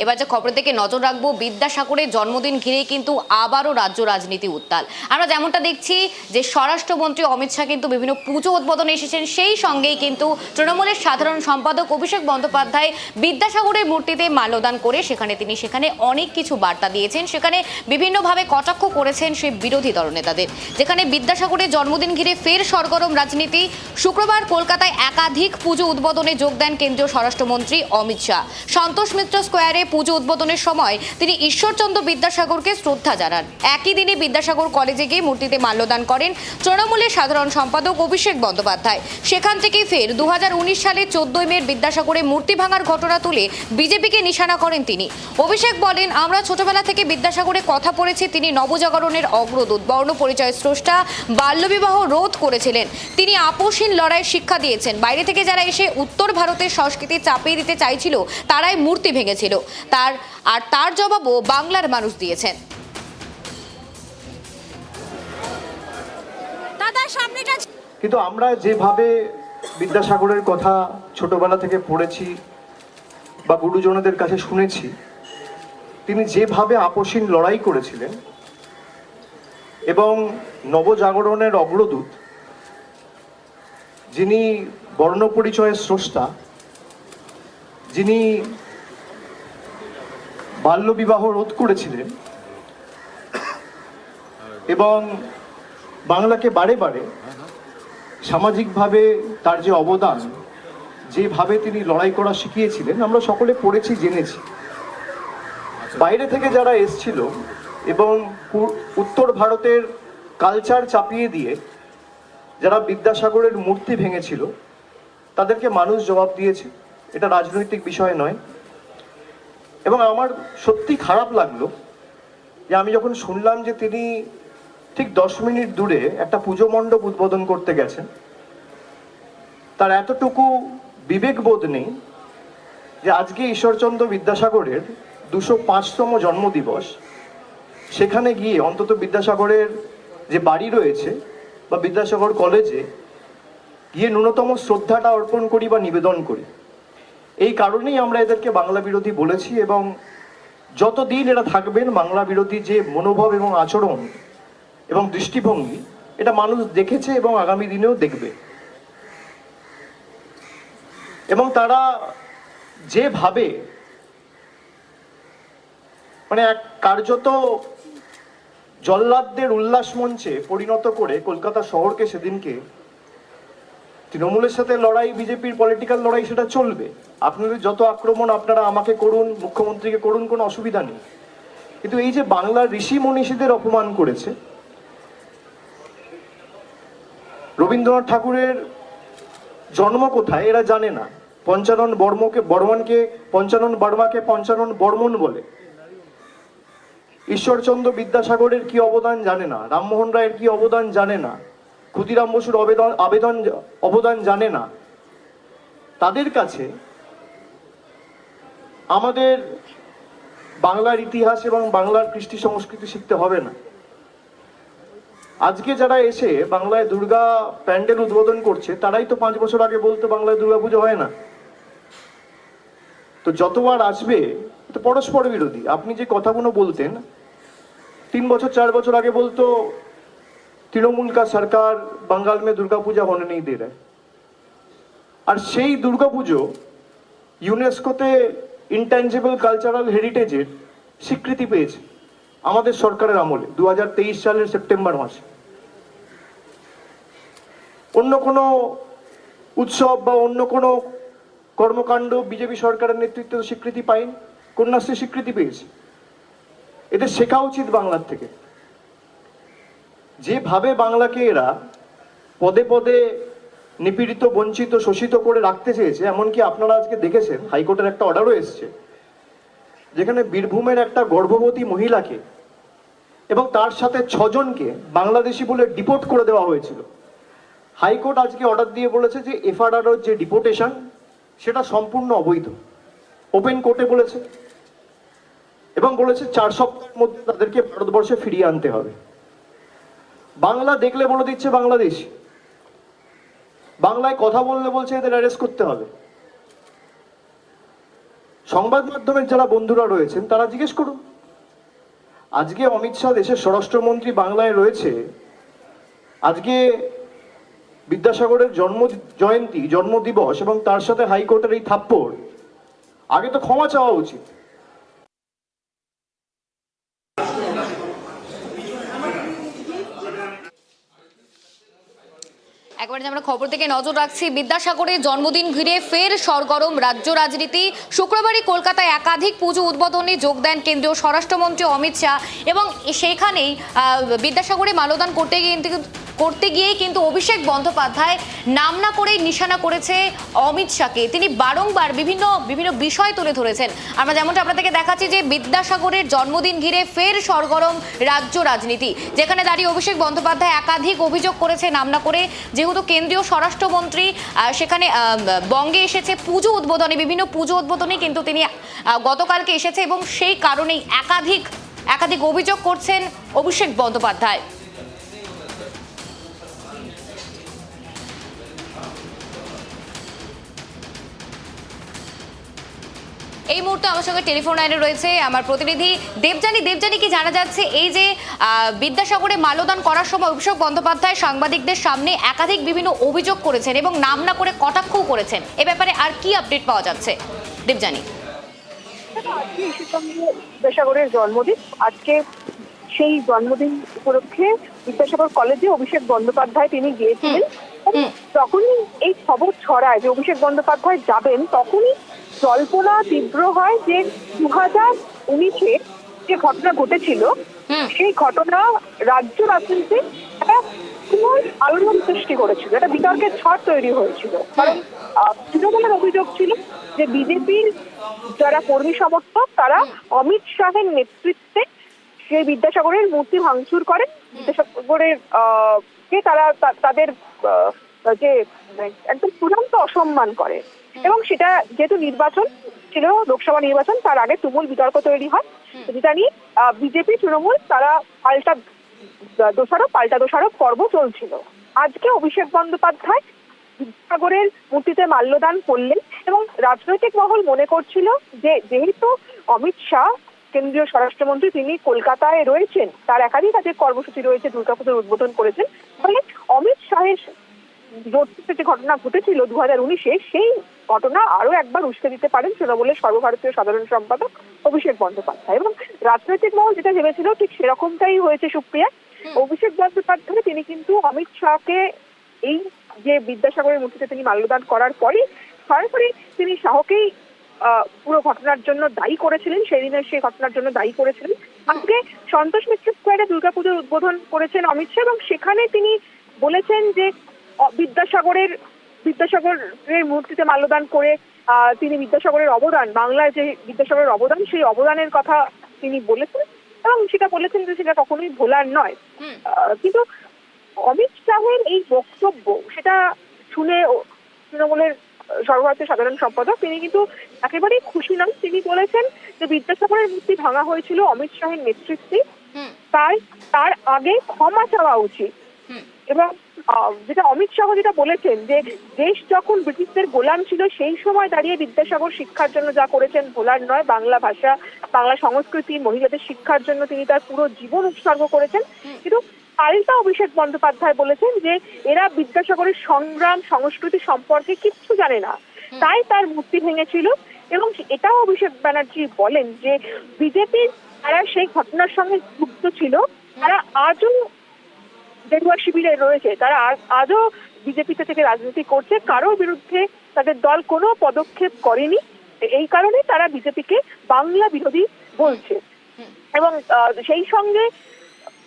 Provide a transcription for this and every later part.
এবার যে খবরের দিকে নজর রাখব, বিদ্যাসাগরের জন্মদিন ঘিরেই কিন্তু আবারও রাজ্য রাজনীতি উত্তাল। আমরা যেমনটা দেখছি যে স্বরাষ্ট্রমন্ত্রী অমিত শাহ কিন্তু বিভিন্ন পুজো উদ্বোধনে এসেছেন, সেই সঙ্গেই কিন্তু তৃণমূলের সাধারণ সম্পাদক অভিষেক বন্দ্যোপাধ্যায় বিদ্যাসাগরের মূর্তিতে মাল্যদান করে সেখানে তিনি সেখানে অনেক কিছু বার্তা দিয়েছেন। সেখানে বিভিন্নভাবে কটাক্ষ করেছেন সেই বিরোধী দলনেতাদের যেখানে বিদ্যাসাগরের জন্মদিন ঘিরে ফের সরগরম রাজনীতি। শুক্রবার কলকাতায় একাধিক পুজো উদ্বোধনে যোগ দেন কেন্দ্রীয় স্বরাষ্ট্রমন্ত্রী অমিত শাহ। সন্তোষ মিত্র স্কোয়ারে পুজো উদ্বোধনের সময় তিনি ঈশ্বরচন্দ্র বিদ্যাসাগরকে শ্রদ্ধা জানান। একই দিনে বিদ্যাসাগর কলেজে গিয়ে মূর্তিতে মাল্যদান করেন তৃণমূলের সাধারণ সম্পাদক অভিষেক বন্দ্যোপাধ্যায়। সেখান থেকে ফের দুহাজার উনিশ সালে চোদ্দই মে বিদ্যাসাগরে মূর্তি ভাঙার ঘটনা তুলে বিজেপিকে নিশানা করেন তিনি। অভিষেক বলেন, আমরা ছোটবেলা থেকে বিদ্যাসাগরে কথা পড়েছি তিনি নবজাগরণের অগ্রদূত, বর্ণ পরিচয় স্রষ্টা, বাল্যবিবাহ রোধ করেছিলেন। তিনি আপোষহীন লড়াই শিক্ষা দিয়েছেন। বাইরে থেকে যারা এসে উত্তর ভারতের সংস্কৃতি চাপিয়ে দিতে চাইছিল, তারাই মূর্তি ভেঙেছিল। তার আর তার জবাবও বাংলার মানুষ দিয়েছেন। কিন্তু আমরা যেভাবে বিদ্যাসাগরের কথা ছোটবেলা থেকে পড়েছি বা গুরুজনদের কাছে শুনেছি তিনি যেভাবে আপসীন লড়াই করেছিলেন এবং নবজাগরণের অগ্রদূত যিনি বর্ণপরিচয়ের স্রষ্টা যিনি বাল্যবিবাহ রোধ করেছিলেন এবং বাংলাকে বারে বারে সামাজিকভাবে তার যে অবদান, যেভাবে তিনি লড়াই করা শিখিয়েছিলেন, আমরা সকলে পড়েছি, জেনেছি। বাইরে থেকে যারা এসছিল এবং উত্তর ভারতের কালচার চাপিয়ে দিয়ে যারা বিদ্যাসাগরের মূর্তি ভেঙেছিল, তাদেরকে মানুষ জবাব দিয়েছে। এটা রাজনৈতিক বিষয় নয়। এবং আমার সত্যি খারাপ লাগল যে আমি যখন শুনলাম যে তিনি ঠিক দশ মিনিট দূরে একটা পুজো মণ্ডপ উদ্বোধন করতে গেছেন, তার এতটুকু বিবেকবোধ নেই যে আজকে ঈশ্বরচন্দ্র বিদ্যাসাগরের দুশো পাঁচতম জন্মদিবস, সেখানে গিয়ে অন্তত বিদ্যাসাগরের যে বাড়ি রয়েছে বা বিদ্যাসাগর কলেজে গিয়ে ন্যূনতম শ্রদ্ধাটা অর্পণ করি বা নিবেদন করি। এই কারণেই আমরা এদেরকে বাংলা বিরোধী বলেছি এবং যতদিন এরা থাকবেন বাংলা বিরোধী যে মনোভাব এবং আচরণ এবং দৃষ্টিভঙ্গি, এটা মানুষ দেখেছে এবং আগামী দিনেও দেখবে। এবং তারা যেভাবে মানে এক কার্যত জল্লাদদের উল্লাস মঞ্চে পরিণত করে কলকাতা শহরকে সেদিনকে তৃণমূলের সাথে লড়াই, বিজেপির পলিটিক্যাল লড়াই সেটা চলবে। আপনাদের যত আক্রমণ আপনারা আমাকে করুন, মুখ্যমন্ত্রীকে করুন, কোনো অসুবিধা নেই। কিন্তু এই যে বাংলার ঋষি মনীষীদের অপমান করেছে, রবীন্দ্রনাথ ঠাকুরের জন্ম কোথায় এরা জানে না। পঞ্চানন বর্মকে, বর্মনকে, পঞ্চানন বর্মাকে পঞ্চানন বর্মন বলে। ঈশ্বরচন্দ্র বিদ্যাসাগরের কি অবদান জানে না, রামমোহন রায়ের কি অবদান জানে না। ক্ষুদিরাম বসুর আবেদন আবেদন, অবদান জানে না। তাদের কাছে আমাদের বাংলার ইতিহাস এবং বাংলার কৃষ্টি সংস্কৃতি শিখতে হবে না। আজকে যারা এসে বাংলায় দুর্গা প্যান্ডেল উদ্বোধন করছে, তারাই তো পাঁচ বছর আগে বলতো বাংলায় দুর্গাপুজো হয় না। তো যতবার আসবে তো পরস্পর বিরোধী। আপনি যে কথাগুলো বলতেন, তিন বছর, চার বছর আগে বলতো তৃণমূল কা সরকার বাঙ্গাল মে দুর্গাপূজা होने नहीं दे रहा है। আর সেই দুর্গাপুজো ইউনেস্কোতে ইনট্যাঞ্জেবল কালচারাল হেরিটেজের স্বীকৃতি পেয়েছে আমাদের সরকারের আমলে দু সালের সেপ্টেম্বর মাসে অন্য কোনো উৎসব বা অন্য কোনো কর্মকাণ্ড বিজেপি সরকারের নেতৃত্বে তো স্বীকৃতি পায়নি কন্যাশ্রী স্বীকৃতি পেয়েছে এদের শেখা উচিত বাংলার থেকে যেভাবে বাংলাকে এরা পদে পদে নিপীড়িত, বঞ্চিত, শোষিত করে রাখতে চেয়েছে, এমনকি আপনারা আজকে দেখেছেন, হাইকোর্টের একটা অর্ডারও এসছে, যেখানে বীরভূমের একটা গর্ভবতী মহিলাকে এবং তার সাথে ছজনকে বাংলাদেশি বলে ডিপোর্ট করে দেওয়া হয়েছিল। হাইকোর্ট আজকে অর্ডার দিয়ে বলেছে যে এফআরআর যে ডিপোর্টেশন সেটা সম্পূর্ণ অবৈধ। ওপেন কোর্টে বলেছে। এবং বলেছে, চার সপ্তাহের মধ্যে তাদেরকে ভারতবর্ষে ফিরিয়ে আনতে হবে। বাংলা দেখলে বলে দিচ্ছে বাংলাদেশ। বাংলায় কথা বললে বলছে এদের অ্যারেস্ট করতে হবে। সংবাদ মাধ্যমের যারা বন্ধুরা রয়েছেন, তারা জিজ্ঞেস করুন। আজকে অমিত শাহ দেশের স্বরাষ্ট্রমন্ত্রী বাংলায় রয়েছে। আজকে বিদ্যাসাগরের জন্ম জয়ন্তী, জন্মদিবস এবং তার সাথে হাইকোর্টের এই থাপ্পড়। আগে তো ক্ষমা চাওয়া উচিত। একবারে আমরা খবর থেকে নজর রাখছি, বিদ্যাসাগরের জন্মদিন ঘিরে ফের সরগরম রাজ্য রাজনীতি। শুক্রবারই কলকাতায় একাধিক পুজো উদ্বোধনে যোগ দেন কেন্দ্রীয় স্বরাষ্ট্রমন্ত্রী অমিত শাহ এবং সেইখানেই বিদ্যাসাগরে মালদান করতে গিয়ে করতে গিয়েই কিন্তু অভিষেক বন্দ্যোপাধ্যায় নাম না করেই নিশানা করেছে অমিত শাহকে। তিনি বারংবার বিভিন্ন বিভিন্ন বিষয় তুলে ধরেছেন। আমরা যেমনটা আপনাদেরকে দেখাচ্ছি যে বিদ্যাসাগরের জন্মদিন ঘিরে ফের সরগরম রাজ্য রাজনীতি, যেখানে দাঁড়িয়ে অভিষেক বন্দ্যোপাধ্যায় একাধিক অভিযোগ করেছে নাম না করে। যেহেতু কেন্দ্রীয় স্বরাষ্ট্রমন্ত্রী সেখানে বঙ্গে এসেছে পুজো উদ্বোধনে, বিভিন্ন পুজো উদ্বোধনে কিন্তু তিনি গতকালকে এসেছে এবং সেই কারণেই একাধিক একাধিক অভিযোগ করছেন অভিষেক বন্দ্যোপাধ্যায়। এই মুহূর্তে আমার সঙ্গে টেলিফোন লাইনে রয়েছে আমার প্রতিনিধি দেবজানি দেবজানি কি জানা যাচ্ছে? এই যে বিদ্যাসাগরে মালদান করার সময় অভিষেক বন্দ্যোপাধ্যায় সাংবাদিকদের সামনে একাধিক বিভিন্ন অভিযোগ করেছেন এবং নাম না করে কটাক্ষও করেছেন। এ ব্যাপারে আর কি আপডেট পাওয়া যাচ্ছে? দেবজানি বিদ্যাসাগরের জন্মদিন। আজকে সেই জন্মদিন উপলক্ষে বিদ্যাসাগর কলেজে অভিষেক বন্দ্যোপাধ্যায় তিনি গিয়েছিলেন। হুম। যখনই এই খবর ছড়ায় যে অভিষেক বন্দ্যোপাধ্যায় যাবেন তখনই জল্পনা তীব্র হয় যে দু হাজার উনিশে যে ঘটনা ঘটেছিল সেই ঘটনা রাজ্য রাজনীতিতে একটা আলোড়ন সৃষ্টি করেছিল একটা বিতর্কের ঝড় তৈরি হয়েছিল। কারণ তৃণমূলের অভিযোগ ছিল যে বিজেপির যারা কর্মী সমর্থক তারা অমিত শাহের নেতৃত্বে সেই বিদ্যাসাগরের মূর্তি ভাঙচুর করেন বিদ্যাসাগরের আহ, কে তারা তাদের যে একদম চূড়ান্ত অসম্মান করে। এবং সেটা যেহেতু নির্বাচন ছিল লোকসভা নির্বাচন তার আগে তুমুল বিতর্ক তৈরি হয়। যেটা নিয়ে বিজেপি তৃণমূল তারা পাল্টা দোষারোপ পাল্টা দোষারোপ পর্ব চলছিল। আজকে অভিষেক বন্দ্যোপাধ্যায় বিদ্যাসাগরের মূর্তিতে মাল্যদান করলেন এবং রাজনৈতিক মহল মনে করছিল যে যেহেতু অমিত শাহ কেন্দ্রীয় স্বরাষ্ট্রমন্ত্রী তিনি কলকাতায় রয়েছেন তার একাধিক কাজের কর্মসূচি রয়েছে দুর্গাপুজোর উদ্বোধন করেছেন ফলে অমিত শাহের যে ঘটনা ঘটেছিল দু হাজার উনিশে সেই ঘটনা আরও একবার উস্কে দিতে পারেন তৃণমূলের সর্বভারতীয় সাধারণ সম্পাদক অভিষেক বন্দ্যোপাধ্যায়। এবং রাজনৈতিক মহল যেটা ভেবেছিল ঠিক সেরকমটাই হয়েছে সুপ্রিয়া। অভিষেক বন্দ্যোপাধ্যায় তিনি কিন্তু অমিত শাহকে এই যে বিদ্যাসাগরের মূর্তিতে তিনি মাল্যদান করার পরই সরাসরি তিনি শাহকেই আহ, পুরো ঘটনার জন্য দায়ী করেছিলেন সেই দিনের সেই ঘটনার জন্য দায়ী করেছিলেন। আজকে সন্তোষ মিত্র স্কোয়ারে দুর্গাপুজোর উদ্বোধন করেছেন অমিত শাহ এবং সেখানে তিনি বলেছেন যে বিদ্যাসাগরের বিদ্যাসাগরের মূর্তিতে মাল্যদান করে আহ, তিনি বিদ্যাসাগরের অবদান বাংলায় যে বিদ্যাসাগরের অবদান সেই অবদানের কথা তিনি বলেছেন এবং সেটা বলেছেন যে সেটা কখনোই ভোলার নয়। কিন্তু অমিত শাহের এই বক্তব্য সেটা শুনে তৃণমূলের সর্বভারতীয় সাধারণ সম্পাদক তিনি কিন্তু একেবারেই খুশি নন। তিনি বলেছেন যে বিদ্যাসাগরের মূর্তি ভাঙা হয়েছিল অমিত শাহের নেতৃত্বে। তাই তার আগে ক্ষমা চাওয়া উচিত। এবং যেটা অমিত শাহ যেটা বলেছেন যে দেশ যখন ব্রিটিশদের গোলাম ছিল সেই সময় দাঁড়িয়ে বিদ্যাসাগর শিক্ষার জন্য যা করেছেন ভোলার নয় বাংলা ভাষা বাংলা সংস্কৃতি মহিলাদের শিক্ষার জন্য তিনি তার পুরো জীবন উৎসর্গ করেছেন। কিন্তু পাল্টা অভিষেক বন্দ্যোপাধ্যায় বলেছেন যে এরা বিদ্যাসাগরের সংগ্রাম সংস্কৃতি সম্পর্কে কিচ্ছু জানে না। তাই তার মূর্তি ভেঙেছিল এবং এটাও অভিষেক ব্যানার্জি বলেন যে বিজেপির যারা সেই ঘটনার সঙ্গে যুক্ত ছিল। তারা আজও গেরুয়া শিবিরে রয়েছে। তারা আজ- আজও বিজেপিতে থেকে রাজনীতি করছে। কারও বিরুদ্ধে তাদের দল কোনো পদক্ষেপ করেনি। এই কারণে তারা বিজেপিকে বাংলা বিরোধী বলছে। এবং সেই সঙ্গে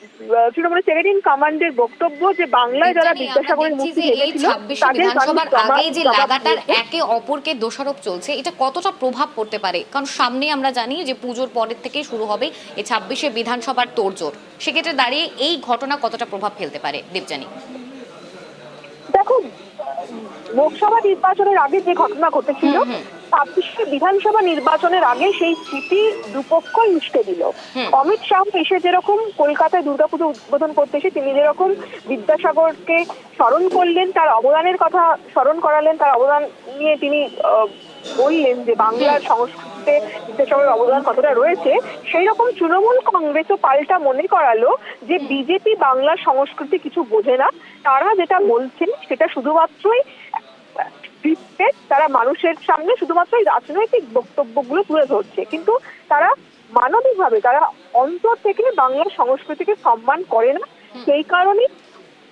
আহ, তৃণমূলের সেক্রেটারি কমান্ডের বক্তব্য যে বাংলায় যারা বিদ্যাসাগরের ভেঙেছিল ছাব্বিশে তাদের আগেই যে লাগাতার একে অপরকে দোষারোপ চলছে এটা কতটা প্রভাব পড়তে পারে? কারণ সামনে আমরা জানি যে পুজোর পরের থেকেই শুরু হবে এই ছাব্বিশে বিধানসভার তোড়জোড়। সেক্ষেত্রে দাঁড়িয়ে এই ঘটনা কতটা প্রভাব ফেলতে পারে? দেবজানি দেখো লোকসভা নির্বাচনের আগে যে ঘটনা ঘটেছিল। ছাব্বিশে বিধানসভা নির্বাচনের আগে সেই স্মৃতি দুপক্ষই উস্কে দিল। অমিত শাহ এসে যেরকম কলকাতায় দুর্গাপুজো উদ্বোধন করতে এসে তিনি যেরকম বিদ্যাসাগরকে স্মরণ করলেন তার অবদানের কথা স্মরণ করালেন তার অবদান নিয়ে তিনি বললেন যে বাংলার সংস্কৃতি ক্ষেত্রে বিদ্যাসাগরের অবদান কতটা রয়েছে সেই রকম তৃণমূল কংগ্রেসও পাল্টা মনে করালো যে বিজেপি বাংলা সংস্কৃতি কিছু বোঝে না। তারা যেটা বলছেন সেটা শুধুমাত্রই তারা মানুষের সামনে শুধুমাত্র এই রাজনৈতিক বক্তব্যগুলো তুলে ধরছে কিন্তু তারা মানবিকভাবে তারা অন্তর থেকে বাংলার সংস্কৃতিকে সম্মান করে না। সেই কারণে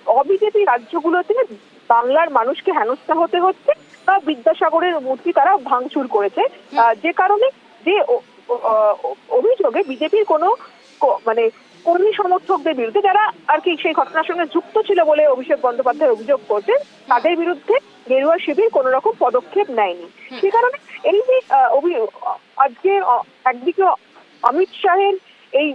অবিজেপি রাজ্যগুলোতে বাংলার মানুষকে হেনস্থা হতে হচ্ছে বা বিদ্যাসাগরের মূর্তি তারা ভাঙচুর করেছে। যে কারণে যে অভিযোগে বিজেপির কোনো মানে কর্মী সমর্থকদের বিরুদ্ধে যারা আর কি সেই ঘটনার সঙ্গে যুক্ত ছিল বলে অভিষেক বন্দ্যোপাধ্যায় অভিযোগ করছেন তাদের বিরুদ্ধে গেরুয়া শিবির কোনো রকম পদক্ষেপ নেয়নি। সে কারণে এই যে আজকে একদিকে অমিত শাহের এই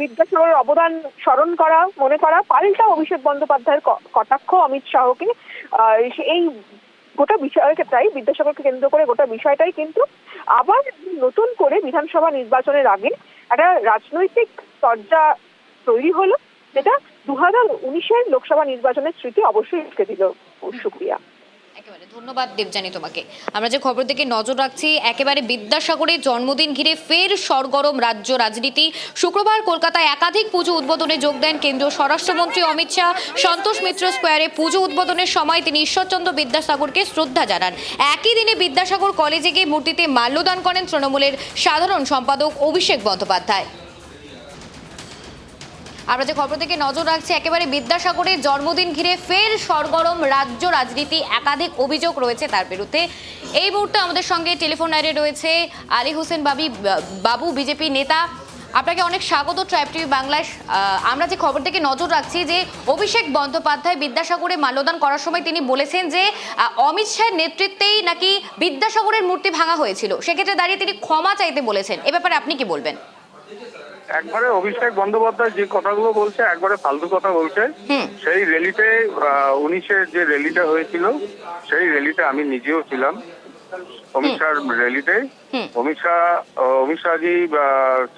বিদ্যাসাগরের অবদান স্মরণ করা মনে করা পাল্টা অভিষেক বন্দ্যোপাধ্যায়ের কটাক্ষ অমিত শাহকে এই গোটা বিষয়টাই বিদ্যাসাগরকে কেন্দ্র করে গোটা বিষয়টাই কিন্তু আবার নতুন করে বিধানসভা নির্বাচনের আগে একটা রাজনৈতিক চর্চা তৈরি হলো যেটা দু হাজার উনিশের লোকসভা নির্বাচনের স্মৃতি অবশ্যই উঠকে দিল সুপ্রিয়া। একেবারে ধন্যবাদ দেবজানি তোমাকে। আমরা যে খবর দিকে নজর রাখছি, একেবারে বিদ্যাসাগরের জন্মদিন ঘিরে ফের সরগরম রাজ্য রাজনীতি। শুক্রবার কলকাতায় একাধিক পুজো উদ্বোধনে যোগ দেন কেন্দ্রীয় স্বরাষ্ট্রমন্ত্রী অমিত শাহ। সন্তোষ মিত্র স্কোয়ারে পুজো উদ্বোধনের সময় তিনি ঈশ্বরচন্দ্র বিদ্যাসাগরকে শ্রদ্ধা জানান। একই দিনে বিদ্যাসাগর কলেজে গিয়ে মূর্তিতে মাল্যদান করেন তৃণমূলের সাধারণ সম্পাদক অভিষেক বন্দ্যোপাধ্যায়। আমরা যে খবর থেকে নজর রাখছি, একেবারে বিদ্যাসাগরের জন্মদিন ঘিরে ফের সরগরম রাজ্য রাজনীতি। একাধিক অভিযোগ রয়েছে তার বিরুদ্ধে। এই মুহূর্তে আমাদের সঙ্গে টেলিফোন লাইনে রয়েছে আলী হোসেন বাবি, বাবু, বিজেপি নেতা। আপনাকে অনেক স্বাগত ট্রাইব টিভি বাংলায়। আমরা যে খবর থেকে নজর রাখছি যে অভিষেক বন্দ্যোপাধ্যায় বিদ্যাসাগরে মাল্যদান করার সময় তিনি বলেছেন যে অমিত শাহের নেতৃত্বেই নাকি বিদ্যাসাগরের মূর্তি ভাঙা হয়েছিল। সেক্ষেত্রে দাঁড়িয়ে তিনি ক্ষমা চাইতে বলেছেন। এ ব্যাপারে আপনি কি বলবেন? একবারে অভিষেক বন্দ্যোপাধ্যায় যে কথাগুলো বলছে একবারে ফালতু কথা বলছে। সেই র্যালিতে উনিশের যে র্যালিটা হয়েছিল সেই র্যালিতে আমি নিজেও ছিলাম। অমিত শাহর র্যালিতে। অমিত শাহ অমিত শাহজি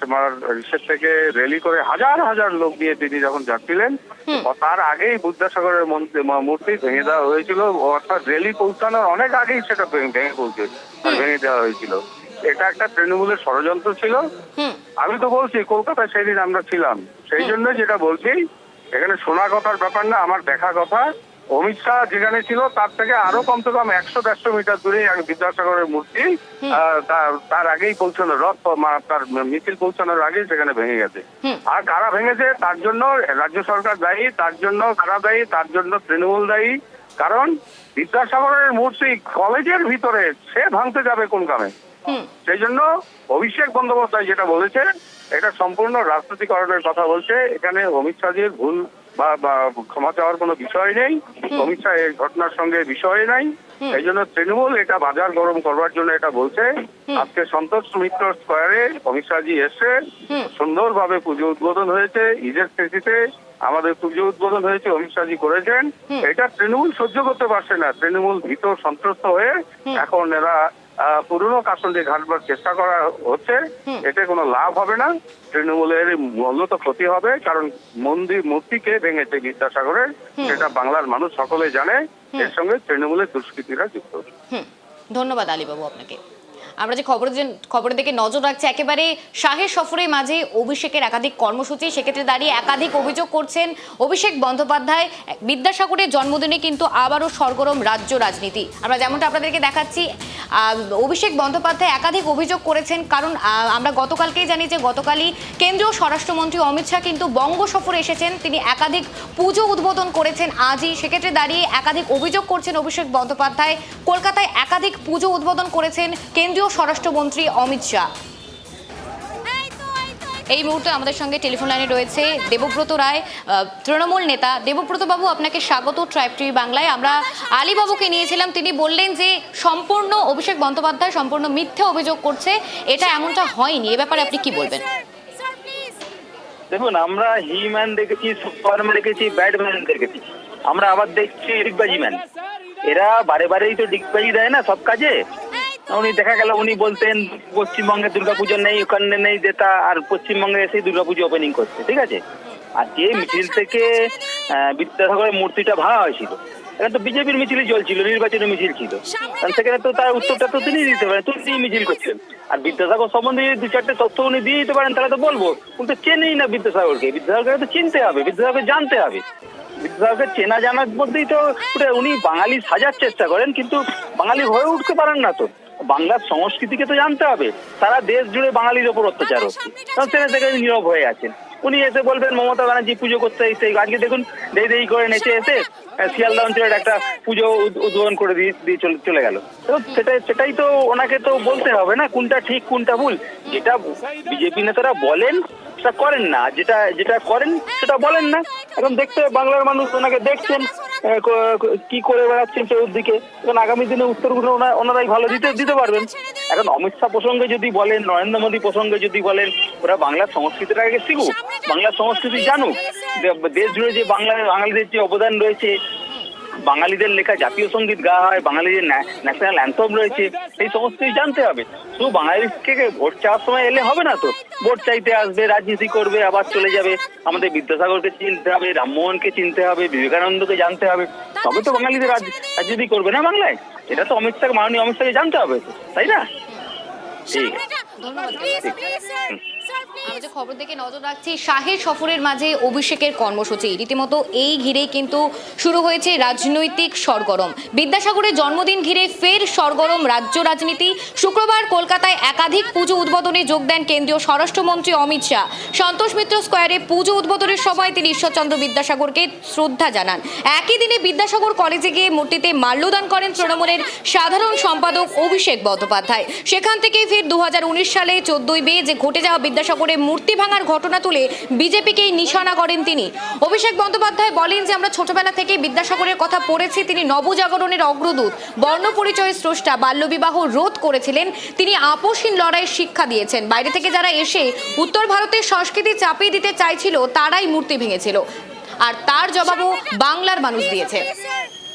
তোমার রিসেট থেকে র্যালি করে হাজার হাজার লোক নিয়ে তিনি যখন যাচ্ছিলেন তার আগেই বুদ্ধাসাগরের মূর্তি ভেঙে দেওয়া হয়েছিল। অর্থাৎ র্যালি পৌঁছানোর অনেক আগেই সেটা ভেঙে ভেঙে পৌঁছে ভেঙে দেওয়া হয়েছিল। এটা একটা তৃণমূলের ষড়যন্ত্র ছিল। আমি তো বলছি কলকাতায় সেদিন আমরা ছিলাম। সেই জন্য যেটা বলছি এখানে শোনা কথার ব্যাপার না আমার দেখা কথা। অমিত শাহ যেখানে ছিল তার থেকে আরও কমসে কম একশো দেড়শো মিটার দূরে বিদ্যাসাগরের মূর্তি তার- আগেই পৌঁছানো রথ তার মিছিল পৌঁছানোর আগেই সেখানে ভেঙে গেছে। আর কারা ভেঙেছে তার জন্য রাজ্য সরকার দায়ী তার জন্য কারা দায়ী তার জন্য তৃণমূল দায়ী। কারণ বিদ্যাসাগরের মূর্তি কলেজের ভিতরে সে ভাঙতে যাবে কোন কামে? সেই জন্য অভিষেক বন্দ্যোপাধ্যায় যেটা বলেছে এটা সম্পূর্ণ রাজনীতিকরণের কথা বলছে। এখানে অমিত শাহের ভুল বা ক্ষমা চাওয়ার কোনো বিষয় নেই। অমিত শাহ এই ঘটনার সঙ্গে বিষয় নাই। এই জন্য তৃণমূল এটা বাজার গরম করবার জন্য এটা বলছে। আজকে সন্তোষ মিত্র স্কোয়ারে অমিত শাহজি এসে সুন্দরভাবে পুজো উদ্বোধন হয়েছে। ঈদের স্মৃতিতে আমাদের পুজো উদ্বোধন হয়েছে অমিত শাহজি করেছেন। এটা তৃণমূল সহ্য করতে পারছে না। তৃণমূল ভীত সন্ত্রস্ত হয়ে এখন এরা পুরনো কাসন্ডে ঘাটবার চেষ্টা করা হচ্ছে। এতে কোনো লাভ হবে না। তৃণমূলের মূলত ক্ষতি হবে কারণ মন্দির মূর্তিকে ভেঙেছে বিদ্যাসাগরের সেটা বাংলার মানুষ সকলে জানে। এর সঙ্গে তৃণমূলের দুষ্কৃতীরা যুক্ত। ধন্যবাদ আলীবাবু আপনাকে। আমরা যে খবর খবরের দিকে নজর রাখছি, একেবারে শাহের সফরের মাঝে অভিষেকের একাধিক কর্মসূচি, সেক্ষেত্রে দাঁড়িয়ে একাধিক অভিযোগ করছেন অভিষেক বন্দ্যোপাধ্যায়। বিদ্যাসাগরের জন্মদিনে কিন্তু আবারও সরগরম রাজ্য রাজনীতি। আমরা যেমনটা আপনাদেরকে দেখাচ্ছি অভিষেক বন্দ্যোপাধ্যায় একাধিক অভিযোগ করেছেন, কারণ আমরা গতকালকেই জানি যে গতকালই কেন্দ্রীয় স্বরাষ্ট্রমন্ত্রী অমিত শাহ কিন্তু বঙ্গ সফরে এসেছেন। তিনি একাধিক পুজো উদ্বোধন করেছেন আজই। সেক্ষেত্রে দাঁড়িয়ে একাধিক অভিযোগ করছেন অভিষেক বন্দ্যোপাধ্যায়। কলকাতায় একাধিক পুজো উদ্বোধন করেছেন কেন্দ্রীয় স্বরাষ্ট্রমন্ত্রী অমিত শাহ। এই মুহূর্তে আমাদের সঙ্গে টেলিফোন লাইনে রয়েছে দেবব্রত রায় তৃণমূল নেতা। দেবব্রত বাবু আপনাকে স্বাগত ট্রাইব টিভি বাংলায়। আমরা আলীবাবুকে নিয়েছিলাম। তিনি বললেন যে সম্পূর্ণ অভিষেক বন্দ্যোপাধ্যায় সম্পূর্ণ মিথ্যে অভিযোগ করছে। এটা এমনটা হয়নি। এ ব্যাপারে আপনি কি বলবেন? দেখুন আমরা হি ম্যান দেখেছি সুপারম্যান দেখেছি ব্যাটম্যান দেখেছি। আমরা আবার দেখছি ডিগবাজি ম্যান এরা বারে বারেই তো ডিগবাজি দেয় না সব কাজে। উনি দেখা গেল উনি বলতেন পশ্চিমবঙ্গে দুর্গাপুজো নেই ওখানে নেই যেটা আর পশ্চিমবঙ্গে এসে দুর্গাপুজো ওপেনিং করছে ঠিক আছে? আর যে মিছিল থেকে আহ, বিদ্যাসাগরের মূর্তিটা ভাঙা হয়েছিল এখন তো বিজেপির মিছিলই চলছিল নির্বাচনী মিছিল ছিল। কারণ সেখানে তো তার উত্তরটা তো তিনি দিতে পারেন তুমি তিনি মিছিল করছেন আর বিদ্যাসাগর সম্বন্ধে যদি দু চারটে তথ্য উনি দিয়ে দিতে পারেন তাহলে তো বলব কিন্তু চেনেই না বিদ্যাসাগরকে বিদ্যাসাগরকে তো চিনতে হবে বিদ্যাসাগরকে জানতে হবে। বিদ্যাসাগরকে চেনা জানার মধ্যেই তো উনি বাঙালি সাজার চেষ্টা করেন কিন্তু বাঙালি হয়ে উঠতে পারেন না তো। বাংলার সংস্কৃতিকে তো জানতে হবে। সারা দেশ জুড়ে বাঙালির ওপর অত্যাচার হচ্ছে। কারণ সেখানে থেকে নীরব হয়ে আছেন। উনি এসে বলবেন মমতা ব্যানার্জি পুজো করতে এসে আজকে দেখুন দেই দেই করে নেচে এসে শিয়ালদা অঞ্চলের একটা পুজো উদ্বোধন করে দিয়ে দিয়ে চলে চলে গেল। তো সেটাই সেটাই তো ওনাকে তো বলতে হবে না কোনটা ঠিক কোনটা ভুল। যেটা বিজেপি নেতারা বলেন সেটা করেন না। যেটা যেটা করেন সেটা বলেন না। এখন দেখতে বাংলার মানুষ ওনাকে দেখছেন। ক- করে বেড়াচ্ছেন চতুর্দিকে এখন আগামী দিনে উত্তরগুলো ওনা- ওনারাই ভালো দিতে দিতে পারবেন। এখন অমিত শাহ প্রসঙ্গে যদি বলেন নরেন্দ্র মোদী প্রসঙ্গে যদি বলেন ওরা বাংলার সংস্কৃতিটাকে শিখুক। বাংলার সংস্কৃতি জানুক। দেশ জুড়ে যে বাংলা বাঙালিদের যে অবদান রয়েছে বাঙালিদের লেখা জাতীয় সংগীত গাওয়া হয় বাঙালিদের ন্যাশনাল অ্যান্থম রয়েছে, সেই সমস্ত জানতে হবে। শুধু বাঙালিকে ভোট চাওয়ার সময় এলে হবে না তো? ভোট চাইতে আসবে, রাজনীতি করবে, আবার চলে যাবে। আমাদের বিদ্যাসাগরকে চিনতে হবে, রামমোহনকে চিনতে হবে, বিবেকানন্দকে জানতে হবে। তবে তো বাঙালিদের রাজ- রাজনীতি করবে না বাংলায়? এটা তো অমিত শাহ মাননীয় অমিত শাহকে জানতে হবে তাই না? ঠিক আছে আমরা খবর দেখে নজর রাখছি, শাহের সফরের মাঝে অভিষেকের কর্মসূচি। রীতিমতো এই ঘিরেই কিন্তু শুরু হয়েছে রাজনৈতিক সরগরম। বিদ্যাসাগরের জন্মদিন ঘিরে ফের সরগরম রাজ্য রাজনীতি। শুক্রবার কলকাতায় একাধিক পুজো উদ্বোধনে যোগ দেন কেন্দ্রীয় স্বরাষ্ট্রমন্ত্রী অমিত শাহ। সন্তোষ মিত্র স্কোয়ারে পুজো উদ্বোধনের সময় তিনি ঈশ্বরচন্দ্র বিদ্যাসাগরকে শ্রদ্ধা জানান। একই দিনে বিদ্যাসাগর কলেজে গিয়ে মূর্তিতে মাল্যদান করেন তৃণমূলের সাধারণ সম্পাদক অভিষেক বন্দ্যোপাধ্যায়। সেখান থেকে ফের দু হাজার উনিশ সালে চোদ্দই মে যে ঘটে যাওয়া বিদ্যাসাগরের মূর্তি ভাঙার ঘটনা তুলে বিজেপিকেই নিশানা করেন তিনি। অভিষেক বন্দ্যোপাধ্যায় বলেন যে, আমরা ছোটবেলা থেকে বিদ্যাসাগরের কথা পড়েছি, তিনি নবজাগরণের অগ্রদূত। বর্ণ পরিচয়ের স্রষ্টা বাল্যবিবাহ রোধ করেছিলেন, তিনি আপোষহীন লড়াইয়ের শিক্ষা দিয়েছেন। বাইরে থেকে যারা এসে উত্তর ভারতের সংস্কৃতি চাপিয়ে দিতে চাইছিল, তারাই মূর্তি ভেঙেছিল। আর তার জবাবও বাংলার মানুষ দিয়েছে।